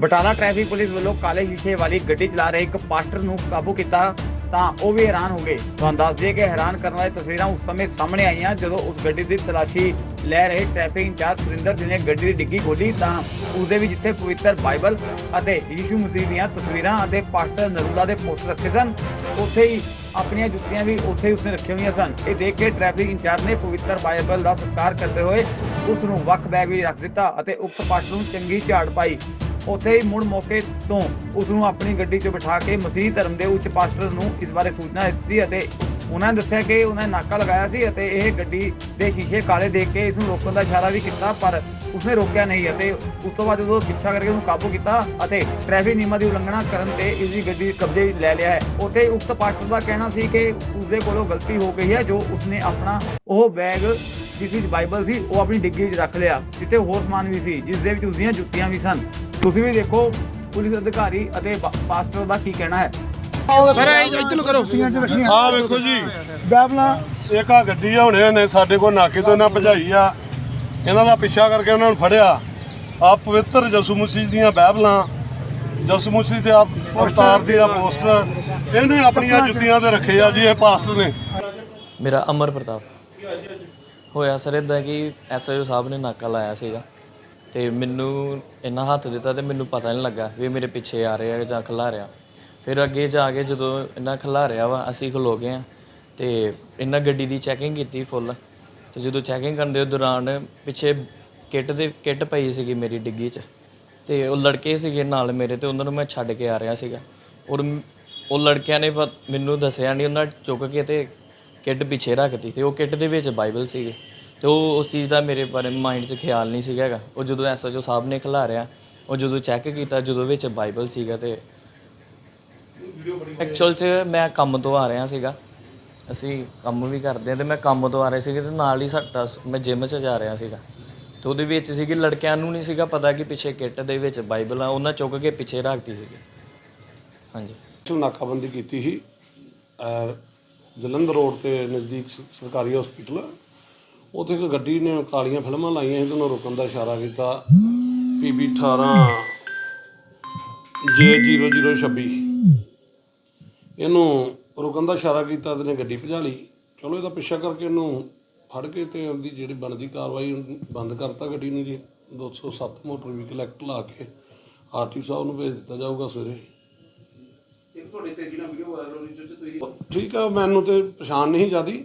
Batala traffic police ਵੱਲੋਂ ਕਾਲੇ ਸ਼ੀਸ਼ੇ ਵਾਲੀ ਗੱਡੀ ਚਲਾ ਰਹੇ ਇੱਕ ਪਾਸਟਰ ਨੂੰ ਕਾਬੂ ਕੀਤਾ, ਤਾਂ ਉਹ ਵੀ ਹੈਰਾਨ ਹੋ ਗਏ। ਤੁਹਾਨੂੰ ਦੱਸ ਦਈਏ ਕਿ ਹੈਰਾਨ ਕਰਨ ਵਾਲੀ ਤਸਵੀਰਾਂ ਉਸ ਸਮੇਂ ਸਾਹਮਣੇ ਆਈਆਂ, ਜਦੋਂ ਉਸ ਗੱਡੀ ਦੀ ਤਲਾਸ਼ੀ ਲੈ ਰਹੇ ਟ੍ਰੈਫਿਕ ਇੰਚਾਰਜ ਸੁਰਿੰਦਰ ਜੀ ਨੇ ਗੱਡੀ ਦੀ ਡਿੱਗੀ ਖੋਲੀ ਤਾਂ ਉਸ ਦੇ ਵਿੱਚ ਜਿੱਥੇ ਪਵਿੱਤਰ ਬਾਈਬਲ ਅਤੇ ਯੀਸ਼ੂ ਮਸੀਹ ਦੀਆਂ ਤਸਵੀਰਾਂ ਅਤੇ ਪਾਸਟਰ ਨਰੂਲਾ ਦੇ ਪੋਸਟਰ ਰੱਖੇ ਸਨ, ਉੱਥੇ ਹੀ ਆਪਣੀਆਂ ਜੁੱਤੀਆਂ ਵੀ ਉੱਥੇ ਹੀ ਉਸਨੇ ਰੱਖੀਆਂ ਹੋਈਆਂ ਸਨ। ਇਹ ਦੇਖ ਕੇ ਟ੍ਰੈਫਿਕ ਇੰਚਾਰਜ ਨੇ ਪਵਿੱਤਰ ਬਾਈਬਲ ਦਾ ਸਤਿਕਾਰ ਕਰਦੇ ਹੋਏ ਉਸ ਨੂੰ ਵੱਖ ਬੈਗ ਵਿੱਚ ਰੱਖ ਦਿੱਤਾ ਅਤੇ ਉਕਤ ਪਾਸਟਰ ਨੂੰ ਚੰਗੀ ਝਾੜ ਪਾਈ। ਉੱਥੇ ਹੀ ਮੁੜ ਮੌਕੇ ਤੋਂ ਉਸ ਨੂੰ ਆਪਣੀ ਗੱਡੀ 'ਚ ਬਿਠਾ ਕੇ ਮਸੀਹ ਧਰਮ ਦੇ ਉੱਚ ਪਾਸਟਰ ਨੂੰ ਇਸ ਬਾਰੇ ਸੂਚਨਾ ਦਿੱਤੀ ਅਤੇ ਉਹਨਾਂ ਨੇ ਦੱਸਿਆ ਕਿ ਉਹਨਾਂ ਨੇ ਨਾਕਾ ਲਗਾਇਆ ਸੀ ਅਤੇ ਇਹ ਗੱਡੀ ਦੇ ਸ਼ੀਸ਼ੇ ਕਾਲੇ ਦੇਖ ਕੇ ਇਸ ਨੂੰ ਰੋਕਣ ਦਾ ਇਸ਼ਾਰਾ ਵੀ ਕੀਤਾ, ਪਰ ਉਸਨੇ ਰੋਕਿਆ ਨਹੀਂ ਅਤੇ ਉਸ ਤੋਂ ਬਾਅਦ ਜਦੋਂ ਪਿੱਛਾ ਕਰਕੇ ਉਹਨੂੰ ਕਾਬੂ ਕੀਤਾ ਅਤੇ ਟ੍ਰੈਫਿਕ ਨਿਯਮਾਂ ਦੀ ਉਲੰਘਣਾ ਕਰਨ ਤੇ ਇਸ ਦੀ ਗੱਡੀ ਕਬਜ਼ੇ ਲੈ ਲਿਆ ਹੈ। ਉੱਥੇ ਉਕਤ ਪਾਸਟਰ ਦਾ ਕਹਿਣਾ ਸੀ ਕਿ ਉਸਦੇ ਕੋਲੋਂ ਗਲਤੀ ਹੋ ਗਈ ਹੈ, ਜੋ ਉਸਨੇ ਆਪਣਾ ਉਹ ਬੈਗ ਜਿਸ ਵਿੱਚ ਬਾਈਬਲ ਸੀ, ਉਹ ਆਪਣੀ ਡਿੱਗੀ ਵਿੱਚ ਰੱਖ ਲਿਆ, ਜਿੱਥੇ ਹੋਰ ਸਮਾਨ ਵੀ ਸੀ, ਜਿਸ ਦੇ ਵਿੱਚ ਉਸਦੀਆਂ ਜੁੱਤੀਆਂ ਵੀ ਸਨ। ਤੁਸੀਂ ਵੀ ਦੇਖੋ ਪੁਲਿਸ ਅਧਿਕਾਰੀ ਅਤੇ ਪਾਸਟਰ ਦਾ ਕੀ ਕਹਿਣਾ ਹੈ। ਸਰ ਇੱਧਰ ਨੂੰ ਕਰੋ। ਆ ਵੇਖੋ ਜੀ। ਬੈਬਲਾ ਇੱਕ ਆ ਗੱਡੀ ਆ ਹੁਣੇ ਨੇ ਸਾਡੇ ਕੋਲ ਨਾਕੇ ਤੋਂ ਇਹਨਾਂ ਭਜਾਈ ਆ। ਇਹਨਾਂ ਦਾ ਪਿੱਛਾ ਕਰਕੇ ਉਹਨਾਂ ਨੂੰ ਫੜਿਆ। ਆ ਪਵਿੱਤਰ ਮਸੀਹ ਦੀਆਂ ਯਿਸੂ ਮਸੀਹ ਤੇ ਆ ਅਵਤਾਰ ਦੀ ਆ ਪੋਸਟਰ। ਇਹਨੇ ਆਪਣੀਆਂ ਜੁੱਤੀਆਂ ਤੇ ਰੱਖੇ ਆ ਜੀ ਇਹ ਪਾਸਟਰ ਨੇ। ਮੇਰਾ ਅਮਰ ਪ੍ਰਤਾਪ। ਹੋਇਆ ਸਰ ਇਦਾਂ ਕਿ ਐਸਆਈਓ ਸਾਹਿਬ ਨੇ ਨਾਕਾ ਲਾਇਆ ਸੀਗਾ। ਤੇ ਮੈਨੂੰ ਇੰਨਾ ਹੱਥ ਦਿੱਤਾ ਤੇ ਮੈਨੂੰ ਪਤਾ ਨਹੀਂ ਲੱਗਾ ਵੀ ਇਹ ਮੇਰੇ ਪਿੱਛੇ ਆ ਰਿਹਾ ਜਾਂ ਖਲਾ ਰਿਹਾ। ਫਿਰ ਅੱਗੇ ਜਾ ਕੇ ਜਦੋਂ ਇਹਨਾਂ ਖਲਾ ਰਿਹਾ ਵਾ, ਅਸੀਂ ਖਲੋ ਗਏ ਆ ਤੇ ਇਹਨਾਂ ਗੱਡੀ ਦੀ ਚੈਕਿੰਗ ਕੀਤੀ ਫੁੱਲ ਤੇ ਜਦੋਂ ਚੈਕਿੰਗ ਕਰਨ ਦੇ ਦੌਰਾਨ ਪਿੱਛੇ ਕਿੱਟ ਦੇ, ਕਿੱਟ ਪਈ ਸੀਗੀ ਮੇਰੀ ਡਿੱਗੀ 'ਚ। ਤੇ ਉਹ ਲੜਕੇ ਸੀਗੇ ਨਾਲ ਮੇਰੇ ਤੇ, ਉਹਨਾਂ ਨੂੰ ਮੈਂ ਛੱਡ ਕੇ ਆ ਰਿਹਾ ਸੀਗਾ। ਔਰ ਉਹ ਲੜਕਿਆਂ ਨੇ ਪਤ- ਮੈਨੂੰ ਦੱਸਿਆ ਨਹੀਂ ਉਹਨਾਂ ਚੁੱਕ ਕੇ ਤੇ ਕਿੱਟ ਪਿੱਛੇ ਰੱਖਤੀ ਤੇ ਉਹ ਕਿੱਟ ਦੇ ਵਿੱਚ ਬਾਈਬਲ ਸੀਗੇ। ਤੇ ਉਹ ਉਸ ਚੀਜ਼ ਦਾ ਮੇਰੇ ਬਾਰੇ ਮਾਈਂਡ 'ਚ ਖਿਆਲ ਨਹੀਂ ਸੀਗਾ ਹੈਗਾ। ਉਹ ਜਦੋਂ ਐਸਐਚਓ ਸਾਹਿਬ ਨੇ ਖਿਲਾਰਿਆ ਉਹ ਜਦੋਂ ਚੈੱਕ ਕੀਤਾ, ਜਦੋਂ ਵਿੱਚ ਬਾਈਬਲ ਸੀਗਾ ਤੇ ਐਕਚੁਅਲ 'ਚ ਮੈਂ ਕੰਮ ਤੋਂ ਆ ਰਿਹਾ ਸੀਗਾ। ਅਸੀਂ ਕੰਮ ਵੀ ਕਰਦੇ ਹਾਂ ਤੇ ਮੈਂ ਕੰਮ ਤੋਂ ਆ ਰਿਹਾ ਸੀਗਾ ਤੇ ਨਾਲ ਹੀ ਸਾਡਾ ਮੈਂ ਜਿਮ 'ਚ ਜਾ ਰਿਹਾ ਸੀਗਾ। ਤੇ ਉਹਦੇ ਵਿੱਚ ਸੀਗੀ ਲੜਕਿਆਂ ਨੂੰ ਨਹੀਂ ਸੀਗਾ ਪਤਾ ਕਿ ਪਿੱਛੇ ਕਿੱਟ ਦੇ ਵਿੱਚ ਬਾਈਬਲ ਆ, ਉਹਨਾਂ ਚੁੱਕ ਕੇ ਪਿੱਛੇ ਰੱਖਤੀ ਸੀਗੀ। ਹਾਂਜੀ। ਸਪੈਸ਼ਲ ਨਾਕਾਬੰਦੀ ਕੀਤੀ ਸੀ ਜਲੰਧਰ ਰੋਡ ਤੇ ਨਜ਼ਦੀਕ ਸਰਕਾਰੀ ਹਸਪੀਟਲ ਉੱਥੇ ਇੱਕ ਗੱਡੀ ਨੇ ਕਾਲੀਆਂ ਫਿਲਮਾਂ ਲਾਈਆਂ ਸੀ ਤੇ ਉਹਨੂੰ ਰੋਕਣ ਦਾ ਇਸ਼ਾਰਾ ਕੀਤਾ। ਪੀਬੀ 18 J0026 ਇਹਨੂੰ ਰੋਕਣ ਦਾ ਇਸ਼ਾਰਾ ਕੀਤਾ ਤੇ ਨੇ ਗੱਡੀ ਭਜਾ ਲਈ। ਚਲੋ ਇਹਦਾ ਪਿੱਛਾ ਕਰਕੇ ਇਹਨੂੰ ਫੜ ਕੇ ਤੇ ਉਹਦੀ ਜਿਹੜੀ ਬਣਦੀ ਕਾਰਵਾਈ ਬੰਦ ਕਰਤਾ ਗੱਡੀ ਨੂੰ ਜੀ। 207 ਮੋਟਰ ਵਹੀਕਲ ਐਕਟ ਲਾ ਕੇ ਆਰਟੀ ਸਾਹਿਬ ਨੂੰ ਭੇਜ ਦਿੱਤਾ ਜਾਊਗਾ ਸਵੇਰੇ। ਠੀਕ ਆ ਮੈਨੂੰ ਤੇ ਪਛਾਣ ਨਹੀਂ ਜਾਦੀ।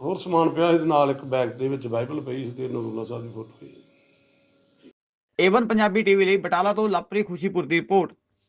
ਹੋਰ ਸਮਾਨ ਪਿਆ ਸੀ ਨਾਲ ਇੱਕ ਬੈਗ ਦੇ ਵਿੱਚ ਬਾਈਬਲ ਪਈ ਸੀ ਤੇ ਨਰੂਲਾ ਸਾਹਿਬ ਦੀ ਫੋਟੋ ਸੀ ਏਵਨ ਪੰਜਾਬੀ ਟੀਵੀ ਲਈ ਬਟਾਲਾ ਤੋਂ ਲਵਪ੍ਰੀਤ ਖੁਸ਼ੀਪੁਰ ਦੀ ਰਿਪੋਰਟ।